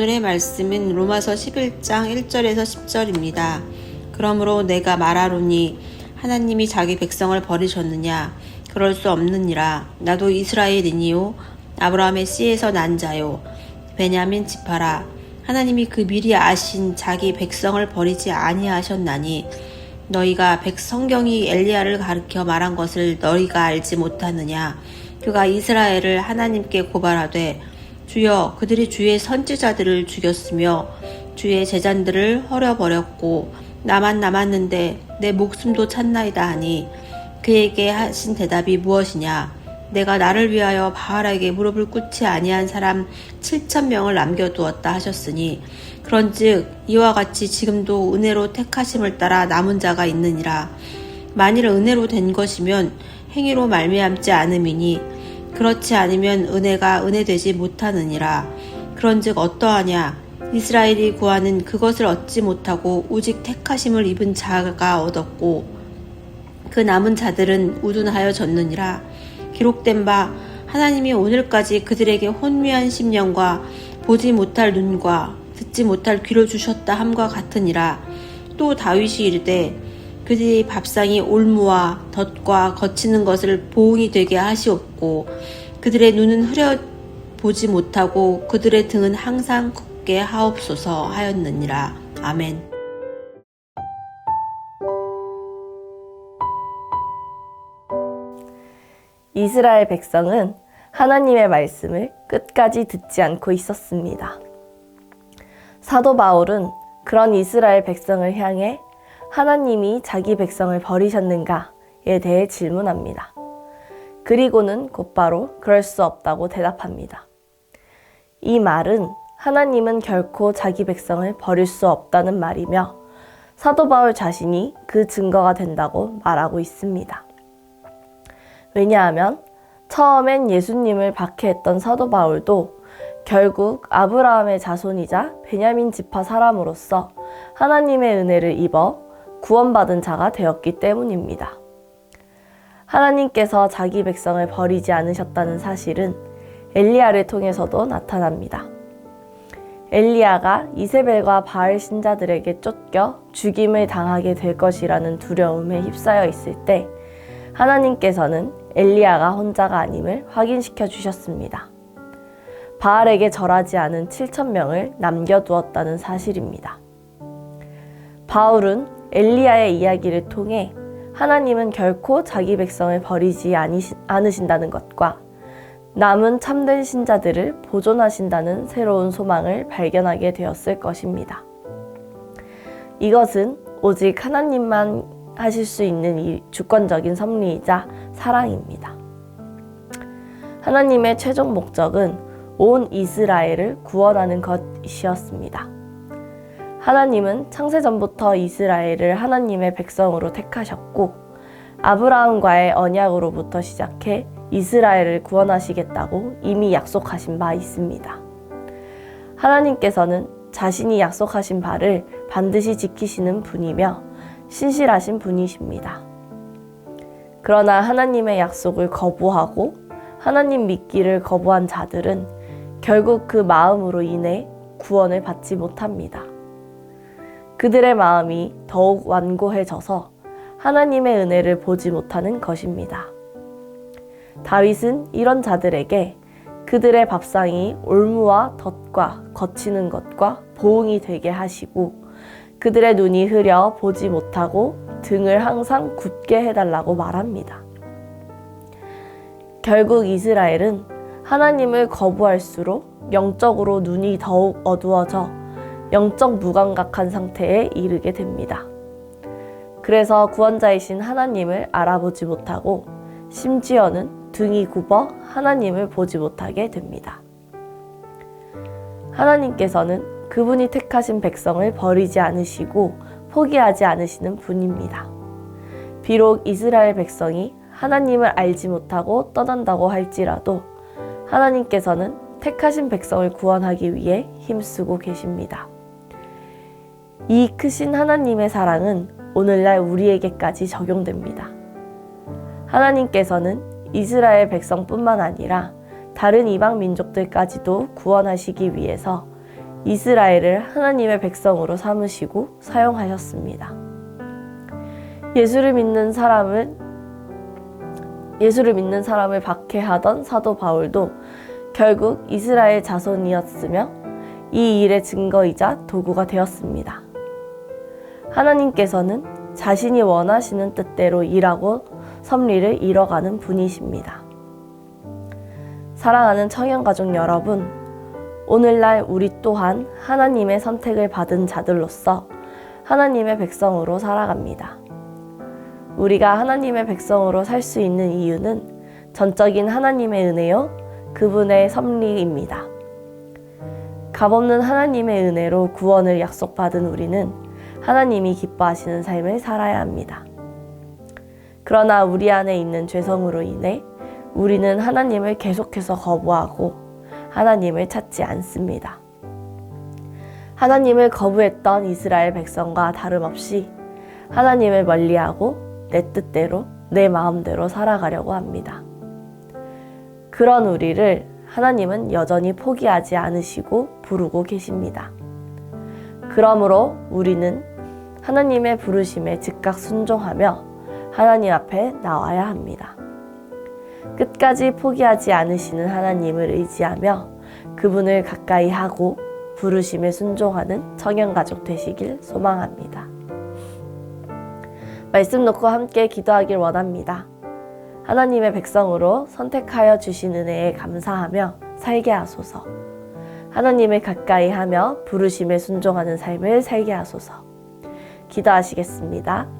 오늘의 말씀은 로마서 11장 1절에서 10절입니다. 그러므로 내가 말하노니 하나님이 자기 백성을 버리셨느냐? 그럴 수 없느니라. 나도 이스라엘이니요. 아브라함의 씨에서 난 자요. 베냐민 지파라. 하나님이 그 미리 아신 자기 백성을 버리지 아니하셨나니 너희가 백 성경이 엘리야를 가르켜 말한 것을 너희가 알지 못하느냐? 그가 이스라엘을 하나님께 고발하되 주여 그들이 주의 선지자들을 죽였으며 주의 제잔들을 헐어버렸고 나만 남았는데 내 목숨도 찾나이다 하니 그에게 하신 대답이 무엇이냐? 내가 나를 위하여 바알에게 무릎을 꿇지 아니한 사람 7천 명을 남겨두었다 하셨으니 그런즉 이와 같이 지금도 은혜로 택하심을 따라 남은 자가 있느니라. 만일 은혜로 된 것이면 행위로 말미암지 않음이니 그렇지 않으면 은혜가 은혜되지 못하느니라. 그런즉 어떠하냐? 이스라엘이 구하는 그것을 얻지 못하고 오직 택하심을 입은 자가 얻었고 그 남은 자들은 우둔하여 졌느니라. 기록된 바 하나님이 오늘까지 그들에게 혼미한 심령과 보지 못할 눈과 듣지 못할 귀를 주셨다 함과 같으니라. 또 다윗이 이르되 그들이 밥상이 올무와 덫과 거치는 것을 보응이 되게 하시옵고 그들의 눈은 흐려 보지 못하고 그들의 등은 항상 굳게 하옵소서 하였느니라 아멘. 이스라엘 백성은 하나님의 말씀을 끝까지 듣지 않고 있었습니다. 사도 바울은 그런 이스라엘 백성을 향해 하나님이 자기 백성을 버리셨는가에 대해 질문합니다. 그리고는 곧바로 그럴 수 없다고 대답합니다. 이 말은 하나님은 결코 자기 백성을 버릴 수 없다는 말이며 사도 바울 자신이 그 증거가 된다고 말하고 있습니다. 왜냐하면 처음엔 예수님을 박해했던 사도 바울도 결국 아브라함의 자손이자 베냐민 지파 사람으로서 하나님의 은혜를 입어 구원받은 자가 되었기 때문입니다. 하나님께서 자기 백성을 버리지 않으셨다는 사실은 엘리야를 통해서도 나타납니다. 엘리야가 이세벨과 바알 신자들에게 쫓겨 죽임을 당하게 될 것이라는 두려움에 휩싸여 있을 때 하나님께서는 엘리야가 혼자가 아님을 확인시켜 주셨습니다. 바알에게 절하지 않은 7천 명을 남겨두었다는 사실입니다. 바울은 엘리야의 이야기를 통해 하나님은 결코 자기 백성을 버리지 않으신다는 것과 남은 참된 신자들을 보존하신다는 새로운 소망을 발견하게 되었을 것입니다. 이것은 오직 하나님만 하실 수 있는 이 주권적인 섭리이자 사랑입니다. 하나님의 최종 목적은 온 이스라엘을 구원하는 것이었습니다. 하나님은 창세전부터 이스라엘을 하나님의 백성으로 택하셨고 아브라함과의 언약으로부터 시작해 이스라엘을 구원하시겠다고 이미 약속하신 바 있습니다. 하나님께서는 자신이 약속하신 바를 반드시 지키시는 분이며 신실하신 분이십니다. 그러나 하나님의 약속을 거부하고 하나님 믿기를 거부한 자들은 결국 그 마음으로 인해 구원을 받지 못합니다. 그들의 마음이 더욱 완고해져서 하나님의 은혜를 보지 못하는 것입니다. 다윗은 이런 자들에게 그들의 밥상이 올무와 덫과 거치는 것과 보응이 되게 하시고 그들의 눈이 흐려 보지 못하고 등을 항상 굳게 해달라고 말합니다. 결국 이스라엘은 하나님을 거부할수록 영적으로 눈이 더욱 어두워져 영적 무감각한 상태에 이르게 됩니다. 그래서 구원자이신 하나님을 알아보지 못하고 심지어는 등이 굽어 하나님을 보지 못하게 됩니다. 하나님께서는 그분이 택하신 백성을 버리지 않으시고 포기하지 않으시는 분입니다. 비록 이스라엘 백성이 하나님을 알지 못하고 떠난다고 할지라도 하나님께서는 택하신 백성을 구원하기 위해 힘쓰고 계십니다. 이 크신 하나님의 사랑은 오늘날 우리에게까지 적용됩니다. 하나님께서는 이스라엘 백성뿐만 아니라 다른 이방 민족들까지도 구원하시기 위해서 이스라엘을 하나님의 백성으로 삼으시고 사용하셨습니다. 예수를 믿는 사람을 예수를 믿는 사람을 박해하던 사도 바울도 결국 이스라엘 자손이었으며 이 일의 증거이자 도구가 되었습니다. 하나님께서는 자신이 원하시는 뜻대로 일하고 섭리를 이뤄가는 분이십니다. 사랑하는 청년가족 여러분, 오늘날 우리 또한 하나님의 선택을 받은 자들로서 하나님의 백성으로 살아갑니다. 우리가 하나님의 백성으로 살 수 있는 이유는 전적인 하나님의 은혜요, 그분의 섭리입니다. 값없는 하나님의 은혜로 구원을 약속받은 우리는 하나님이 기뻐하시는 삶을 살아야 합니다. 그러나 우리 안에 있는 죄성으로 인해 우리는 하나님을 계속해서 거부하고 하나님을 찾지 않습니다. 하나님을 거부했던 이스라엘 백성과 다름없이 하나님을 멀리하고 내 뜻대로 내 마음대로 살아가려고 합니다. 그런 우리를 하나님은 여전히 포기하지 않으시고 부르고 계십니다. 그러므로 우리는 하나님의 부르심에 즉각 순종하며 하나님 앞에 나와야 합니다. 끝까지 포기하지 않으시는 하나님을 의지하며 그분을 가까이 하고 부르심에 순종하는 청년가족 되시길 소망합니다. 말씀 놓고 함께 기도하길 원합니다. 하나님의 백성으로 선택하여 주신 은혜에 감사하며 살게 하소서. 하나님을 가까이 하며 부르심에 순종하는 삶을 살게 하소서. 기도하시겠습니다.